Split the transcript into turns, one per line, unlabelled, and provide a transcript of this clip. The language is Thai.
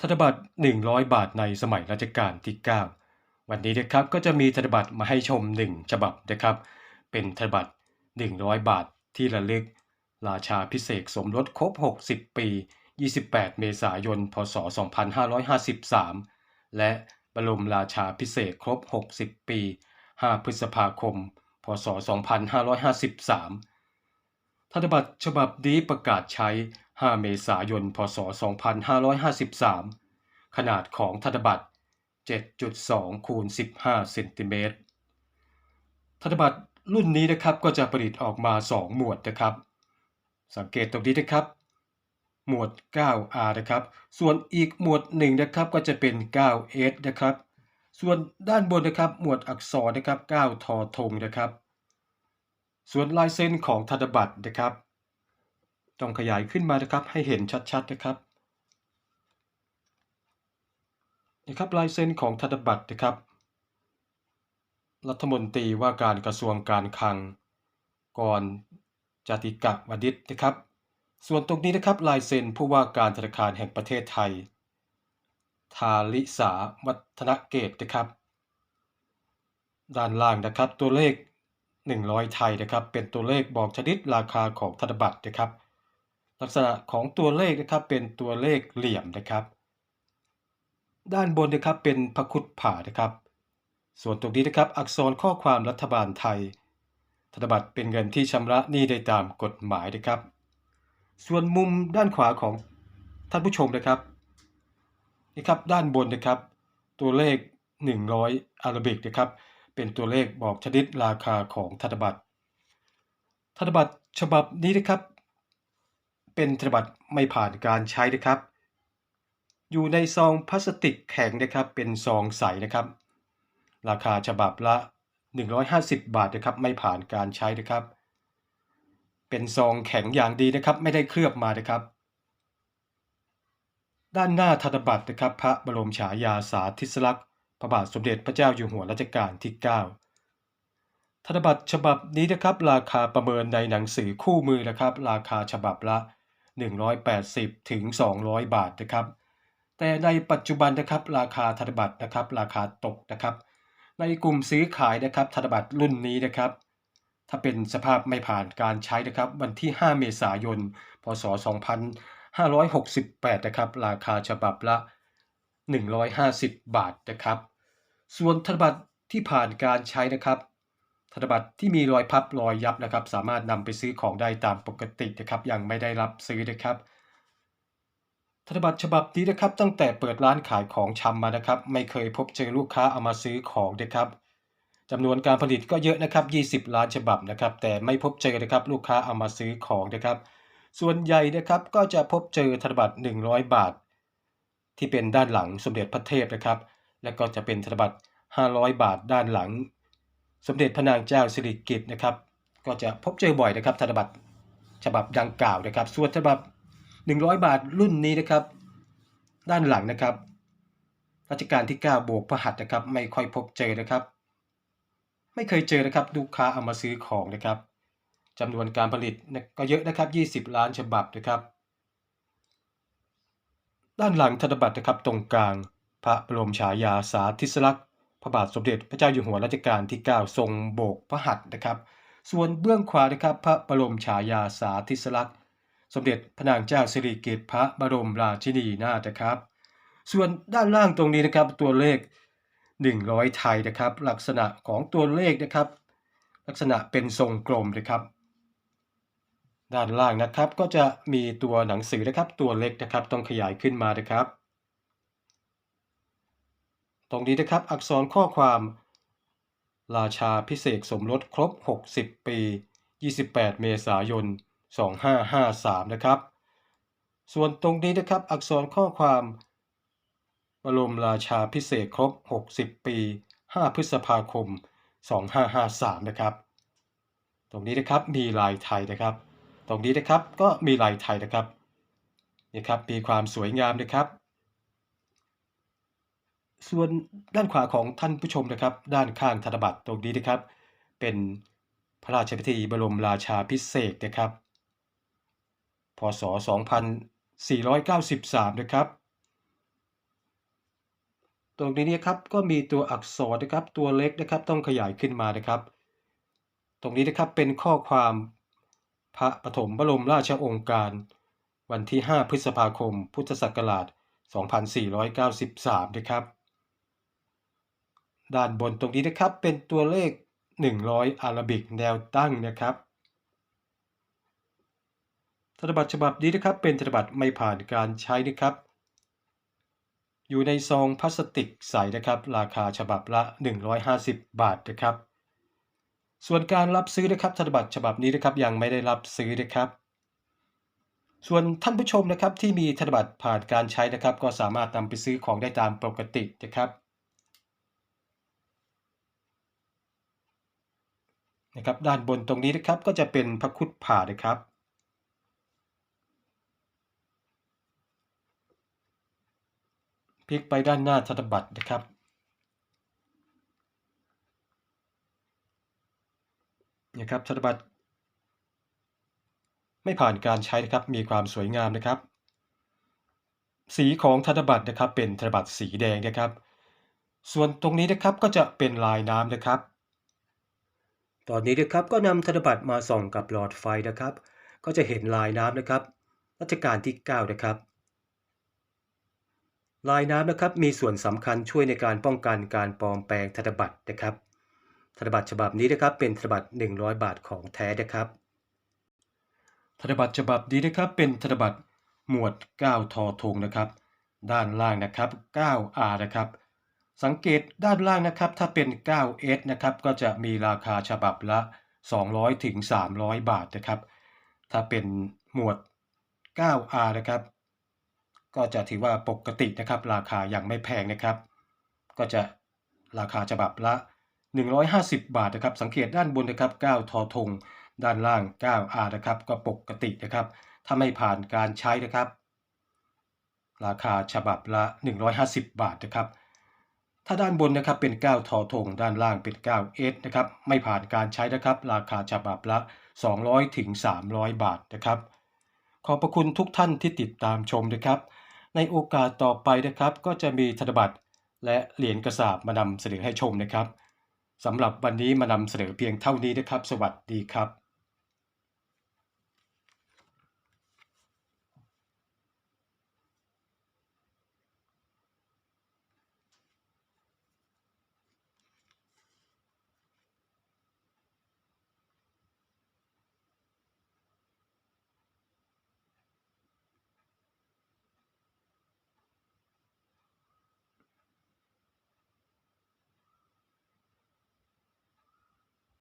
ธนบัตร 100 บาทในสมัยรัชกาลที่ 9 วันนี้นะครับก็จะมีธนบัตรมาให้ชม 1 ฉบับนะครับ เป็นธนบัตร 100 บาทที่ระลึก ราชาพิเศษสมรสครบ 60 ปี 28 เมษายน พศ 2553 และบรมราชาพิเศษครบ 60 ปี 5 พฤษภาคม พศ 2553 ธนบัตรฉบับนี้ประกาศใช้ 5 เมษายน พศ 2553 ขนาดของธนบัตร 7.2 คูณ 15 เซนติเมตร ธนบัตรรุ่นนี้นะครับก็จะผลิตออกมา 2 หมวดนะครับ สังเกตตรงนี้นะครับ หมวด 9R นะครับ ส่วนอีกหมวดหนึ่งนะครับก็จะเป็น 9S นะครับ ส่วนด้านบนนะครับหมวดอักษรนะครับ 9 ทอธงนะครับ ส่วนลายเส้นของธนบัตรนะครับ ต้องขยายขึ้นมานะครับ ให้เห็นชัดๆนะครับนะครับลายเส้นของธนบัตรนะครับ รัฐมนตรีว่าการกระทรวงการคลังกรจติกะวดิษนะครับ ส่วนตรงนี้นะครับลายเซ็นผู้ว่าการธนาคารแห่งประเทศไทย ทาลิสาวัฒนเกตนะครับ ด้านล่างนะครับตัวเลข 100 ไทยนะครับ เป็นตัวเลขบอกชนิดราคาของธนบัตรนะครับ ลักษณะของตัวเลขนะครับเป็นตัวเลขเหลี่ยมนะครับ ด้านบนนะครับเป็นพระคุดผ่านะครับ ส่วนตรงนี้นะครับอักษรข้อความรัฐบาลไทย ธนบัตรเป็นเงินที่ชำระหนี้ได้ตามกฎหมายนะครับ ส่วนมุมด้านขวาของท่านผู้ชมนะครับนี่ครับด้านบนนะครับ ตัวเลข 100อาราบิกนะครับ เป็นตัวเลขบอกชนิดราคาของธนบัตรธนบัตรฉบับนี้นะครับ เป็นธนบัตรไม่ผ่านการใช้นะครับ อยู่ในซองพลาสติกแข็งนะครับ เป็นซองใสนะครับ ราคาฉบับละ 150 บาทนะครับ ไม่ผ่านการใช้นะครับ เป็นซองแข็งอย่างดีนะครับ ไม่ได้เคลือบมานะครับ ด้านหน้าธนบัตรนะครับ พระบรมฉายาสาธิสลักษณ์พระบาทสมเด็จพระเจ้าอยู่หัวรัชกาลที่ 9ธนบัตรฉบับนี้นะครับ ราคาประเมินในหนังสือคู่มือนะครับ ราคาฉบับละ 180 ถึง 200 บาทนะครับ แต่ในปัจจุบันนะครับราคาธนบัตรนะครับ ราคาตกนะครับ ในกลุ่มซื้อขายนะครับธนบัตรรุ่นนี้นะครับ ถ้าเป็นสภาพไม่ผ่านการใช้นะครับ วันที่ 5 เมษายน พศ 2568 นะครับ ราคาฉบับละ 150 บาทนะครับ ส่วนธนบัตรที่ผ่านการใช้นะครับ ธนบัตรที่มีรอยพับรอยยับนะครับ สามารถนำไปซื้อของได้ตามปกตินะครับ ยังไม่ได้รับซื้อนะครับธนบัตรฉบับนี้นะครับ ตั้งแต่เปิดร้านขายของชำมานะครับ ไม่เคยพบเจอลูกค้าเอามาซื้อของนะครับจำนวนการผลิตก็เยอะนะครับ 20 ล้านฉบับนะครับ แต่ไม่พบเจอนะครับ ลูกค้าเอามาซื้อของนะครับ ส่วนใหญ่นะครับก็จะพบเจอธนบัตร 100 บาท ที่เป็นด้านหลังสมเด็จพระเทพนะครับ และก็จะเป็นธนบัตร 500 บาทด้านหลัง สมเด็จพระนางเจ้าสิริกิติ์นะครับ ก็จะพบเจอบ่อยนะครับธนบัตรฉบับดังกล่าวนะครับ ส่วนธนบัตร100 บาทรุ่นนี้นะครับ ด้านหลังนะครับรัชกาลที่9บกพระหัตถ์นะครับ ไม่ค่อยพบเจอนะครับ ไม่เคยเจอนะครับลูกค้าเอามาซื้อของนะครับจำนวนการผลิตก็เยอะนะครับ 20 ล้านฉบับนะครับ ด้านหลังธนบัตรนะครับตรงกลาง พระบรมฉายาสาธิสลักษณ์ ระบาทสมเด็จพระเจ้าอยู่หัวรัชกาลที่ 9 ทรงโบกพระหัตถ์นะครับ ส่วนเบื้องขวานะครับพระบรมฉายาสาธิสลักษณ์ สมเด็จพระนางเจ้าสิริกิติ์พระบรมราชินีนาถนะครับ ส่วนด้านล่างตรงนี้นะครับตัวเลข 100 ไทยนะครับ ลักษณะของตัวเลขนะครับ ลักษณะเป็นทรงกลมนะครับ ด้านล่างนะครับก็จะมีตัวหนังสือนะครับตัวเล็กนะครับต้องขยายขึ้นมานะครับ ตรงนี้นะครับอักษรข้อความ ราชาพิเศษสมรสครบ 60 ปี 28 เมษายน 2553 นะครับ ส่วนตรงนี้นะครับอักษรข้อความบรมราชาพิเศษครบ 60 ปี 5 พฤษภาคม 2553 นะครับ ตรงนี้นะครับมีลายไทยนะครับ ตรงนี้นะครับก็มีลายไทยนะครับนี่ครับมีความสวยงามนะครับ ส่วนด้านขวาของท่านผู้ชมนะครับ ด้านข้างธนบัตรตรงนี้นะครับ เป็นพระราชพิธีบรมราชาพิเศษนะครับ พศ 2493 นะครับ ตรงนี้นะครับก็มีตัวอักษรนะครับตัวเล็กนะครับต้องขยายขึ้นมานะครับ ตรงนี้นะครับเป็นข้อความพระปฐมบรมราชองค์การวันที่ 5 พฤษภาคม พุทธศักราช 2493 นะครับ ด้านบนตรงนี้นะครับเป็นตัวเลข 100 อาราบิกแนวตั้งนะครับธนบัตรฉบับนี้นะครับเป็นธนบัตรไม่ผ่านการใช้นะครับ อยู่ในซองพลาสติกใสนะครับ ราคาฉบับละ 150 บาทนะครับ ส่วนการรับซื้อนะครับธนบัตรฉบับนี้นะครับยังไม่ได้รับซื้อนะครับส่วนท่านผู้ชมนะครับที่มีธนบัตรผ่านการใช้นะครับ ก็สามารถนำไปซื้อของได้ตามปกตินะครับ นะครับ ด้านบนตรงนี้นะครับก็จะเป็นพระคุดผ่านะครับ พลิกไปด้านหน้าธนบัตรนะครับ นะครับธนบัตรไม่ผ่านการใช้นะครับมีความสวยงามนะครับ สีของธนบัตรนะครับเป็นธนบัตรสีแดงนะครับ ส่วนตรงนี้นะครับก็จะเป็นลายน้ำนะครับ ตอนนี้นะครับก็นำธนบัตรมาส่องกับหลอดไฟนะครับ ก็จะเห็นลายน้ำนะครับ รัชกาลที่ 9 นะครับ ลายน้ำนะครับมีส่วนสำคัญช่วยในการป้องกันการปลอมแปลงธนบัตรนะครับ ธนบัตรฉบับนี้นะครับเป็นธนบัตร 100 บาทของแท้นะครับ ธนบัตรฉบับนี้นะครับเป็นธนบัตรหมวด 9 ทอทงนะครับ ด้านล่างนะครับ 9R นะครับ สังเกตด้านล่างนะครับ ถ้าเป็น 9S นะครับ ก็จะมีราคาฉบับละ 200ถึง300 บาทนะครับ ถ้าเป็นหมวด 9R นะครับ ก็จะถือว่าปกตินะครับ ราคายังไม่แพงนะครับ ก็จะราคาฉบับละ 150 บาทนะครับ สังเกตด้านบนนะครับ 9 ทอทง ด้านล่าง 9R นะครับ ก็ปกตินะครับ ถ้าไม่ผ่านการใช้นะครับ ราคาฉบับละ 150 บาทนะครับ ถ้าด้านบนนะครับเป็น9ทอทงด้านล่างเป็น 9S นะครับไม่ผ่านการใช้นะครับราคาฉบับละ 200ถึง300 บาทนะครับ ขอบพระคุณทุกท่านที่ติดตามชมนะครับ ในโอกาสต่อไปนะครับ ก็จะมีธนบัตรและเหรียญกระสาบมานำเสนอให้ชมนะครับสำหรับวันนี้มานำเสนอเพียงเท่านี้นะครับ สวัสดีครับ